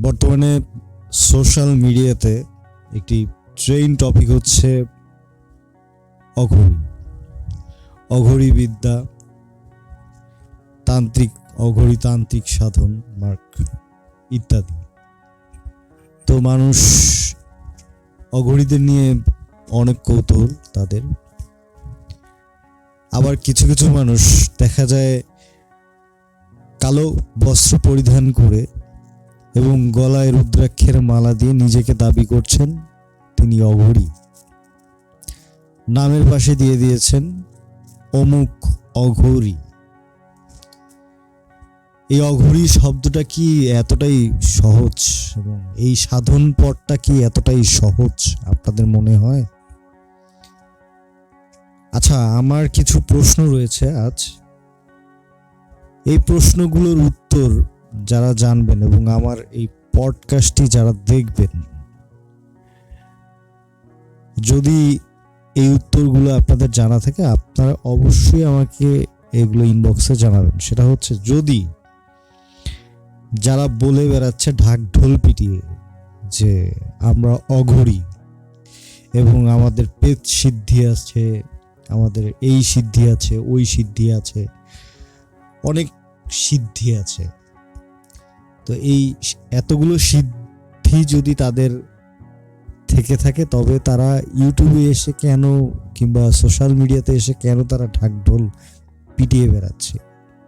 বর্তমানে সোশ্যাল মিডিয়াতে একটি ট্রেন টপিক হচ্ছে অঘড়ি অঘড়ি বিদ্যা তান্ত্রিক অঘড়ি তান্ত্রিক সাধন, মার্ক, ইত্যাদি। তো মানুষ অঘড়িদের নিয়ে অনেক কৌতূহল তাদের। আবার কিছু কিছু মানুষ দেখা যায় কালো বস্ত্র পরিধান করে এবং গলায় রুদ্রাক্ষের মালা দিয়ে নিজেকে দাবি করছেন তিনি অঘরী। নামের পাশে দিয়ে দিয়েছেন, অমুক অঘড়ি এই অঘড়ি শব্দটা কি এতটাই সহজ এবং এই সাধন পথটা কি এতটাই সহজ আপনাদের মনে হয়? আচ্ছা আমার কিছু প্রশ্ন রয়েছে আজ। এই প্রশ্নগুলোর উত্তর যারা জানবেন এবং আমার এই পডকাস্টটি যারা দেখবেন, যদি এই উত্তরগুলো আপনাদের জানা থাকে, আপনারা অবশ্যই আমাকে এগুলো ইনবক্সে জানাবেন। সেটা হচ্ছে, যদি যারা বলে বেড়াচ্ছে ঢাক ঢোল পিটিয়ে যে আমরা অঘড়ি এবং আমাদের পেট সিদ্ধি আছে, আমাদের এই সিদ্ধি আছে, ওই সিদ্ধি আছে, অনেক সিদ্ধি আছে তো এই এতগুলো সিদ্ধি যদি তাদের থেকে থাকে, তবে তারা ইউটিউবে এসে কেন কিংবা সোশ্যাল মিডিয়াতে এসে কেন তারা ঢাক ঢোল পিটিয়ে বেড়াচ্ছে?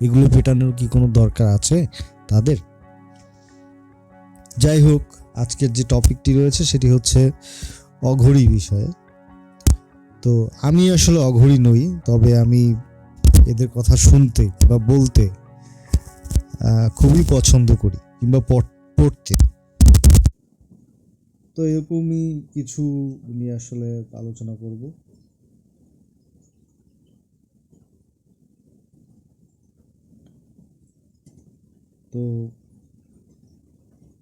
এগুলো পেটানোর কি কোনো দরকার আছে তাদের? যাই হোক, আজকের যে টপিকটি রয়েছে সেটি হচ্ছে অঘড়ি বিষয়ে। তো আমি আসলে অঘড়ি নই, তবে আমি এদের কথা শুনতে বা বলতে খুবই পছন্দ করি। কিংবা পড়- পড়তে। তো এরকমই কিছু নিয়ে আসলে আলোচনা করব। তো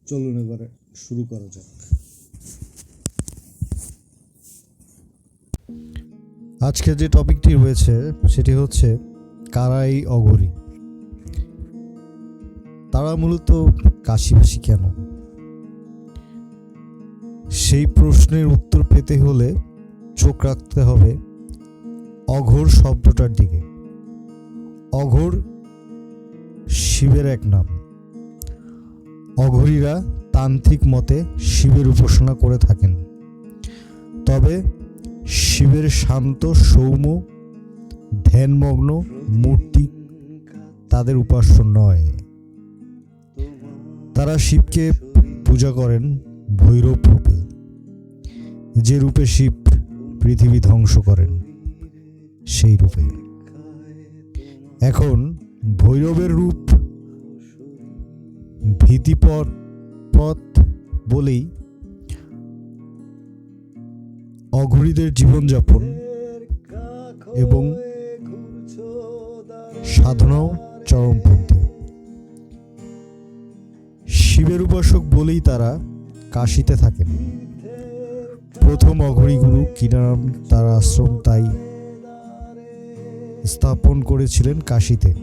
চলুন এবারে শুরু করা যাক। আজকে যে টপিকটি রয়েছে সেটি হচ্ছে কারাই অঘরি। তারা মূলত কাশিবাসী কেন? সেই প্রশ্নের উত্তর পেতে হলে চোখ রাখতে হবে অঘোর শব্দটার দিকে। অঘোর শিবের এক নাম। অঘরীরা তান্ত্রিক মতে শিবের উপাসনা করে থাকেন। তবে শিবের শান্ত সৌম্য, ধ্যানমগ্ন মূর্তি তাদের উপাস্য নয়। তারা শিবকে পূজা করেন ভৈরব রূপে, যে রূপে শিব পৃথিবী ধ্বংস করেন, সেই রূপে। এখন ভৈরবের রূপ ভীতিপর পথ বলেই অঘরীদের জীবনযাপন এবং সাধনাও চরমপন্থী শিবের উপাসক বলেই তারা কাশিতে থাকেন। প্রথম অঘরী গুরু কিনারাম তার আশ্রম তাই স্থাপন করেছিলেন কাশিতে।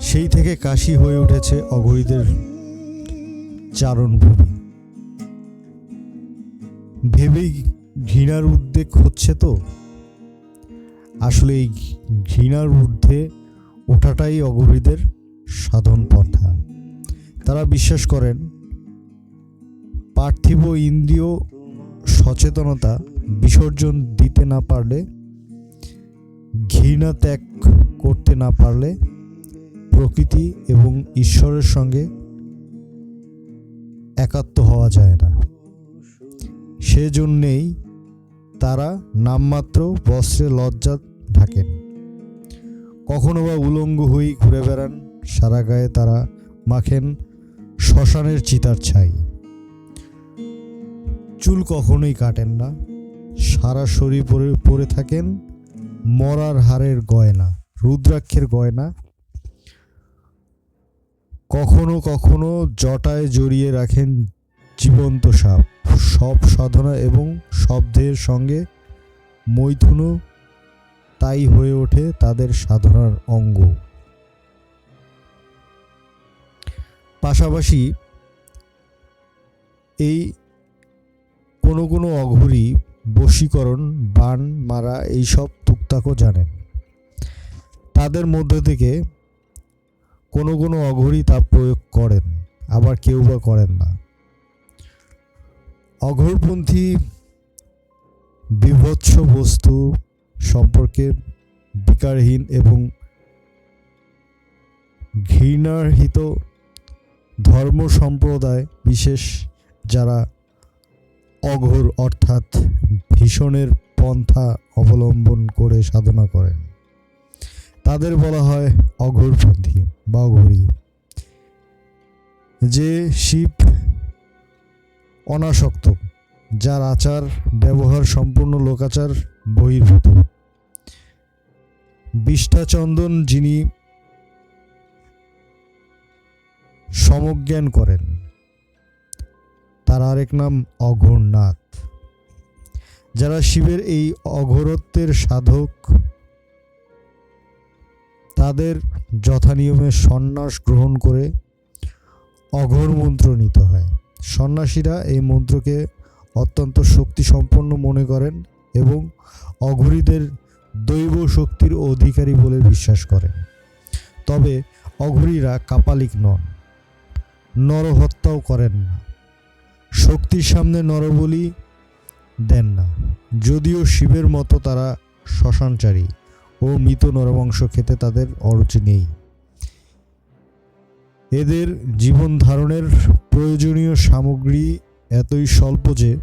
সেই থেকে কাশি হয়ে উঠেছে অঘরীদের চারণভূমি। ভেবেই ঘৃণার উদ্বেগ হচ্ছে তো? আসলে এই ঘৃণার ঊর্ধ্বে ওঠাটাই অঘরীদের সাধন পন্থা তারা বিশ্বাস করেন, পার্থিব ইন্দ্রিয় সচেতনতা বিসর্জন দিতে না পারলে, ঘৃণা ত্যাগ করতে না পারলে, প্রকৃতি এবং ঈশ্বরের সঙ্গে একাত্ম হওয়া যায় না। সেজন্যেই তারা নামমাত্র বস্ত্রে লজ্জা ঢাকেন কখনো বা উলঙ্গ হয়েই ঘুরে বেড়ান, সারা গায়ে তারা মাখেন শ্মশানের চিতার ছাই। চুল কখনোই কাটেন না, সারা শরীর পরে পরে থাকেন, মরার হারের গয়না, রুদ্রাক্ষের গয়না। কখনো কখনো জটায় জড়িয়ে রাখেন জীবন্ত সাপ, সব সাধনা এবং শব্দের সঙ্গে মৈথুনও তাই হয়ে ওঠে তাদের সাধনার অঙ্গ। পাশাপাশি এই কোনো কোনো অঘরী, বশীকরণ বান মারা এইসব টুকটাকও জানেন। তাদের মধ্যে থেকে কোনো কোনো অঘরী তা প্রয়োগ করেন, আবার কেউ বা করেন না। অঘরপন্থী বিভৎস বস্তু সম্পর্কে বিকারহীন এবং ঘৃণার্হিত ধর্ম সম্প্রদায় বিশেষ যারা অঘোর অর্থাৎ ভীষণের পন্থা অবলম্বন করে সাধনা করেন। তাদের বলা হয় অঘোরপন্থী বা অঘোরী। যে শিব অনাসক্ত, যার আচার, ব্যবহার সম্পূর্ণ লোকাচার, বহির্ভূত বিষ্ঠাচন্দন যিনি সমজ্ঞান করেন, তার আরেক নাম অঘোরনাথ। যারা শিবের এই অঘোরত্বের সাধক, তাদের যথানিয়মে সন্ন্যাস গ্রহণ করে অঘোর মন্ত্র নিতে হয়। সন্ন্যাসীরা এই মন্ত্রকে অত্যন্ত শক্তিসম্পন্ন মনে করেন এবং অঘরীদের দৈব শক্তির অধিকারী বলে বিশ্বাস করেন। তবে অঘরীরা কাপালিক নন, নরহত্যাও করেন না। শক্তির সামনে নরবলি দেন না, যদিও শিবের মতো তারা শ্মশানচারী ও মৃত নরমাংস খেতে তাদের অরুচি নেই। এদের জীবন ধারণের প্রয়োজনীয় সামগ্রী এতই স্বল্প যে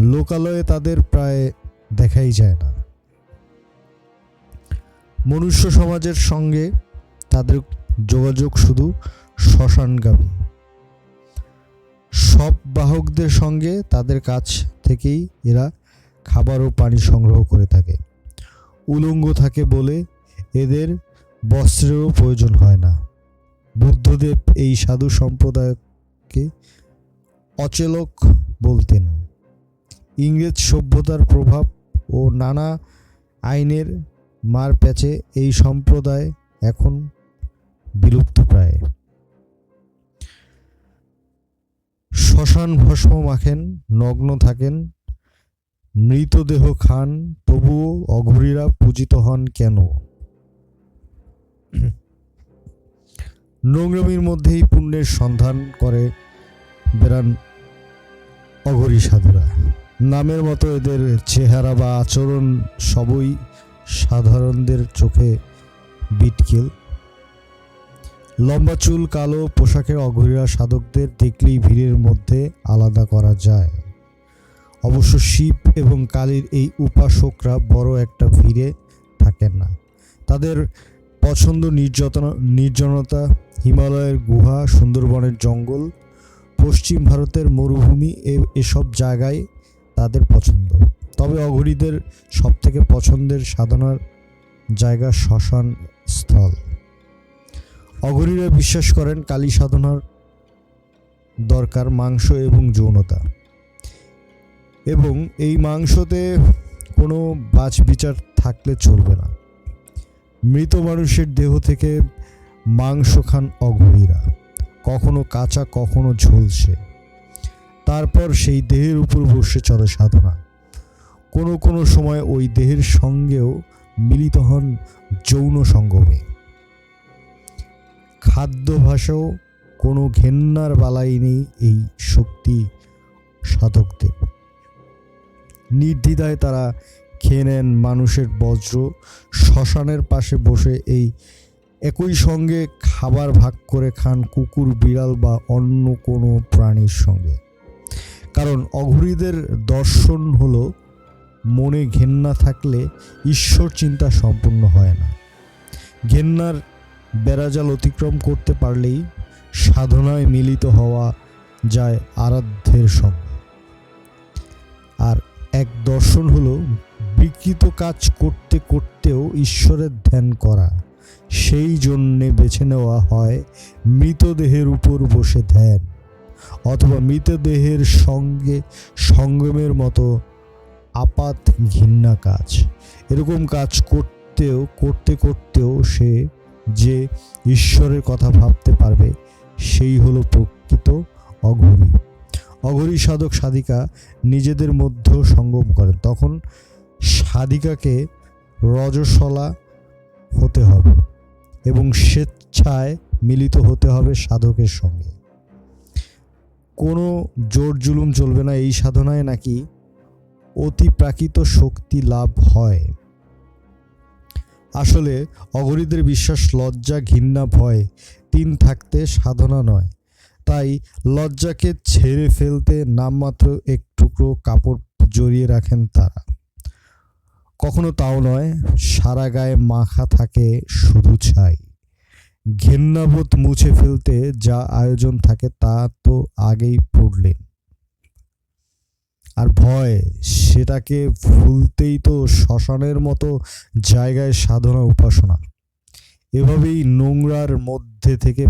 লোকালয়ে তাদের প্রায় দেখাই যায় না। মনুষ্য সমাজের সঙ্গে তাদের যোগাযোগ শুধু শ্মশানগামী। সব বাহকদের সঙ্গে তাদের কাছ থেকেই এরা খাবার ও পানি সংগ্রহ করে থাকে। উলঙ্গ থাকে বলে এদের বস্ত্রেরও প্রয়োজন হয় না। বুদ্ধদেব এই সাধু সম্প্রদায়কে অচেলক বলতেন। ইংরেজ সভ্যতার প্রভাব ও নানা আইনের মার প্যাচে এই সম্প্রদায় এখন বিলুপ্ত প্রায়। শ্মশান ভস্ম মাখেন, নগ্ন থাকেন, মৃতদেহ খান, তবুও অঘরীরা পূজিত হন কেন? নোংরামির মধ্যেই পুণ্যের সন্ধান করে বেড়ান অঘরী সাধুরা। নামের মতো এদের চেহারা বা আচরণ সবই সাধারণদের চোখে বিটকিল। লম্বা চুল, কালো পোশাকে অঘরীরা সাধকদের দেখলেই ভিড়ের মধ্যে আলাদা করা যায়। অবশ্য শিব এবং কালীর এই উপাসকরা বড় একটা ভিড়ে থাকেন না। তাদের পছন্দ নির্যাতনা, নির্জনতা, হিমালয়ের গুহা, সুন্দরবনের জঙ্গল, পশ্চিম ভারতের মরুভূমি এসব জায়গায় তাদের পছন্দ। তবে অঘরীদের সবথেকে পছন্দের সাধনার জায়গা শ্মশান স্থল। অঘরীরা বিশ্বাস করেন কালী সাধনার দরকার মাংস এবং যৌনতা। এবং এই মাংসতে কোনো বাছ বিচার থাকলে চলবে না। মৃত মানুষের দেহ থেকে মাংস খান অঘরীরা। কখনো কাঁচা, কখনো ঝলসে। তারপর সেই দেহের উপর বসে চলে সাধনা। কোনো কোনো সময় ওই দেহের সঙ্গেও মিলিত হন যৌন সঙ্গমে। খাদ্যভাসেও কোনো ঘেন্নার বালাই নেই এই শক্তি সাধকদের। নির্দ্বিধায় তারা খেয়ে নেন মানুষের বজ্র, শ্মশানের পাশে বসে এই একই সঙ্গে খাবার ভাগ করে খান কুকুর, বিড়াল বা অন্য কোনো প্রাণীর সঙ্গে। কারণ অঘরীদের দর্শন হলো মনে ঘেন্না থাকলে ঈশ্বর চিন্তা সম্পূর্ণ হয় না। ঘেন্নার বেড়াজাল অতিক্রম করতে পারলেই সাধনায় মিলিত হওয়া যায় আরাধ্যের সঙ্গে। আর এক দর্শন হলো, বিকৃত কাজ করতে করতেও ঈশ্বরের ধ্যান করা। সেই জন্যে বেছে নেওয়া হয় মৃতদেহের উপর বসে ধ্যান, অথবা মৃতদেহের সঙ্গে সঙ্গমের মতো আপাত ঘৃণা কাজ। এরকম কাজ করতেও, করতে করতেও সে যে ঈশ্বরের কথা ভাবতে পারবে, সেই হলো প্রকৃত অঘরী। অঘরী সাধক সাধিকা নিজেদের মধ্যেও সঙ্গম করেন। তখন সাধিকাকে রজস্বলা হতে হবে এবং স্বেচ্ছায় মিলিত হতে হবে সাধকের সঙ্গে। কোনো জোর জুলুম চলবে না এই সাধনায় নাকি অতিপ্রাকৃত শক্তি লাভ হয়। আসলে অগরীদের বিশ্বাস লজ্জা, ঘৃণা, ভয়, তিন থাকতে সাধনা নয়। তাই লজ্জাকে ছেড়ে ফেলতে নামমাত্র এক টুকরো কাপড় জড়িয়ে রাখেন তারা। কখনো তাও নয়, সারা গায়ে মাখা থাকে শুধু ছাই। ঘেন্নাবোধ মুছে ফেলতে যা আয়োজন থাকে তা তো আগেই পড়লেন। ভয়, সেটাকে ভুলতেই তো শ্মশানের মতো জায়গায় সাধনা উপাসনা। এভাবেই নোংরার মধ্যে থেকে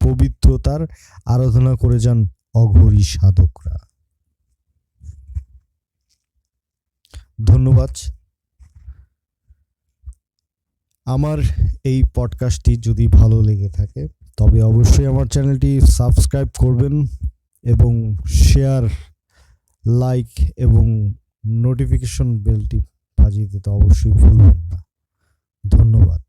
পবিত্রতার আরাধনা করে যান অঘরী সাধকরা। ধন্যবাদ। আমার এই পডকাস্টটি যদি ভালো লেগে থাকে, তবে অবশ্যই আমার চ্যানেলটি সাবস্ক্রাইব করবেন এবং শেয়ার লাইক এবং নোটিফিকেশন বেলটি বাজিয়ে দিতে অবশ্যই ভুলবেন না। ধন্যবাদ।